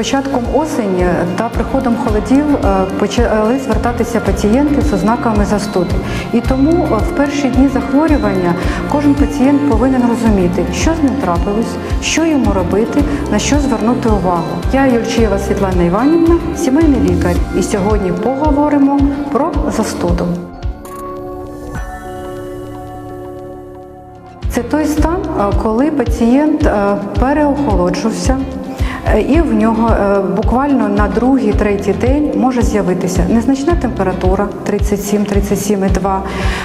початком осені та приходом холодів е, почали звертатися пацієнти з ознаками застуди. І тому е, в перші дні захворювання кожен пацієнт повинен розуміти, що з ним трапилось, що йому робити, на що звернути увагу. Я Юльчиєва Світлана Іванівна, сімейний лікар, і сьогодні поговоримо про застуду. Це той стан, е, коли пацієнт переохолоджувався. Е, І в нього е, буквально на другий, третій день може з'явитися незначна температура 37-37,2,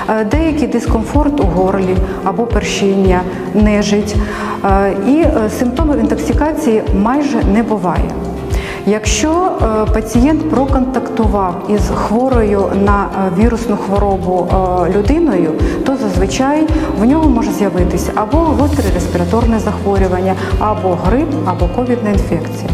е, деякий дискомфорт у горлі або першіння, нежить. І симптомів інтоксикації майже не буває. Якщо е, пацієнт проконтактував із хворою на е, вірусну хворобу е, людиною, то зазвичай в нього може з'явитися або гостре респіраторне захворювання, або грип, або ковідна інфекція.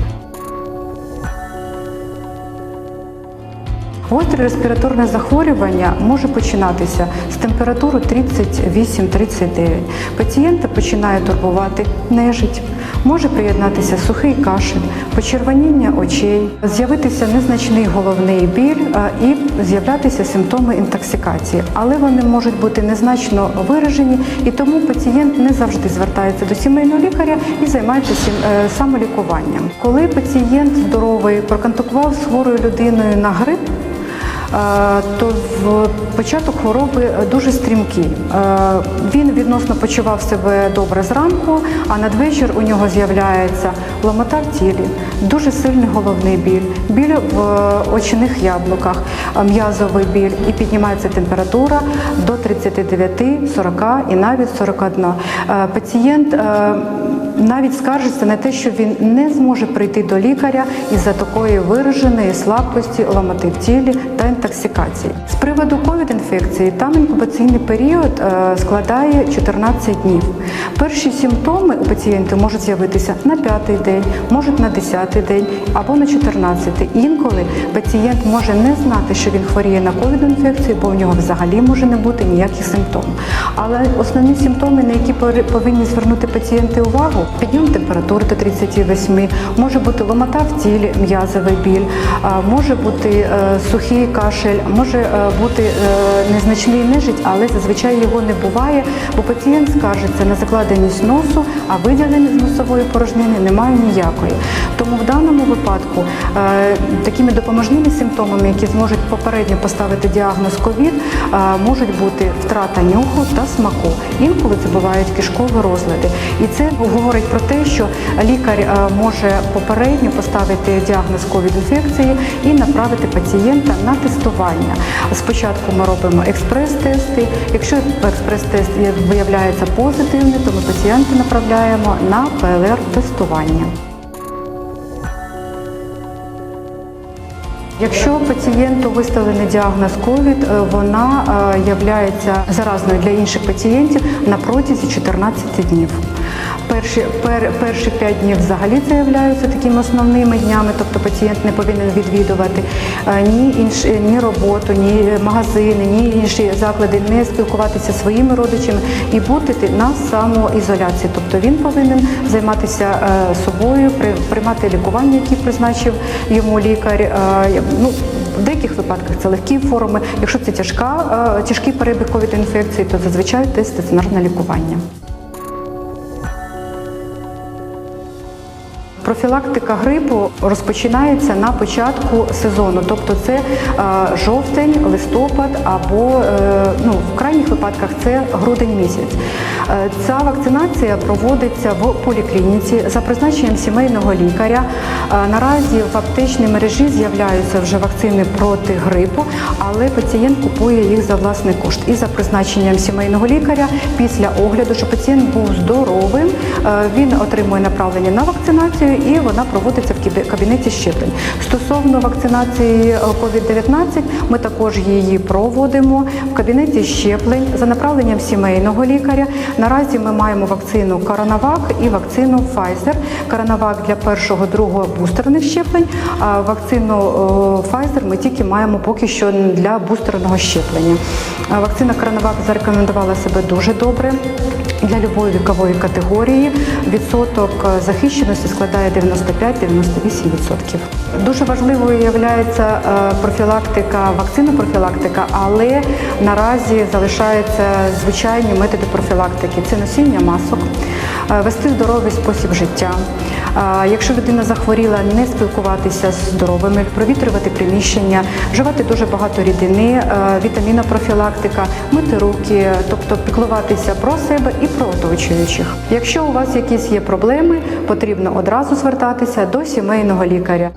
Гостре респіраторне захворювання може починатися з температури 38-39. Пацієнта починає турбувати нежить, може приєднатися сухий кашель, почервоніння очей, з'явитися незначний головний біль і з'являтися симптоми інтоксикації. Але вони можуть бути незначно виражені, і тому пацієнт не завжди звертається до сімейного лікаря і займається е, самолікуванням. Коли пацієнт здоровий проконтактував з хворою людиною на грип, то в початок хвороби дуже стрімкий. Е, Він відносно почував себе добре зранку, а надвечір у нього з'являється ломота в тілі, дуже сильний головний біль, біль в очних яблуках, е, м'язовий біль і піднімається температура до 39-40 і навіть 41. Е, Пацієнт е, навіть скаржиться на те, що він не зможе прийти до лікаря із-за такої вираженої слабкості, ломоти в тілі та інтоксикації. З приводу ковід-інфекції там інкубаційний період е, складає 14 днів. Перші симптоми у пацієнта можуть з'явитися на п'ятий день, можуть на 10-й день або на 14-й. Інколи пацієнт може не знати, що він хворіє на ковід-інфекцію, бо у нього взагалі може не бути ніяких симптомів. Але основні симптоми, на які повинні звернути пацієнти увагу, підйом температури до 38, може бути ломота в тілі, м'язовий біль, може бути е, сухий кашель, може е, бути е, незначний нежить, але зазвичай його не буває, бо пацієнт скаржиться на закладеність носу, а виділення з носової порожнини немає ніякої. Тому в даному випадку такими допоможними симптомами, які зможуть попередньо поставити діагноз ковід, можуть бути втрата нюху та смаку. Інколи це бувають кишкові розлади. І це говорить про те, що лікар е, може попередньо поставити діагноз ковід-інфекції і направити пацієнта на тестування. Спочатку ми робимо експрес-тести. Якщо експрес-тест виявляється позитивний, то ми пацієнта направляємо на ПЛР-тестування. Якщо пацієнту виставлений діагноз ковід, е, вона е, являється заразною для інших пацієнтів на протязі 14 днів. Перші, пер, перші 5 днів взагалі це являються такими основними днями, тобто пацієнт не повинен відвідувати е, ні, інш, ні роботу, ні магазини, ні інші заклади, не спілкуватися зі своїми родичами і бути на самоізоляції. Тобто він повинен займатися е, собою, при- приймати лікування, які призначив йому лікар. Е, Ну, в деяких випадках це легкі форми. Якщо це тяжка, е, тяжкий перебіг ковід-інфекції, то зазвичай це стаціонарне лікування. Профілактика грипу розпочинається на початку сезону, тобто це е, жовтень, листопад або е, ну, в крайніх випадках це грудень місяць. Е, Ця вакцинація проводиться в поліклініці за призначенням сімейного лікаря. Наразі в аптечній мережі з'являються вже вакцини проти грипу, але пацієнт купує їх за власний кошт. І за призначенням сімейного лікаря після огляду, що пацієнт був здоровим, він отримує направлення на вакцинацію і вона проводиться в кабінеті щеплень. Стосовно вакцинації е, COVID-19, ми також її проводимо в кабінеті щеплень за направленням сімейного лікаря. Наразі ми маємо вакцину Коронавак і вакцину Pfizer. Коронавак для першого, другого бустерних щеплень, а вакцину е, Pfizer ми тільки маємо поки що для бустерного щеплення. Вакцина Коронавак зарекомендувала себе дуже добре. Для любої вікової категорії відсоток захищеності складає 95-98%. Дуже важливою є профілактика, вакцинопрофілактика, але наразі залишаються звичайні методи профілактики. Це носіння масок, е, вести здоровий спосіб життя. Е, Якщо людина захворіла, не спілкуватися з здоровими, провітрювати приміщення, вживати дуже багато рідини, вітаміна вітамінопрофілактика, мити руки, тобто піклуватися про себе і про оточуючих. Якщо у вас якісь є проблеми, потрібно одразу звертатися до сімейного лікаря.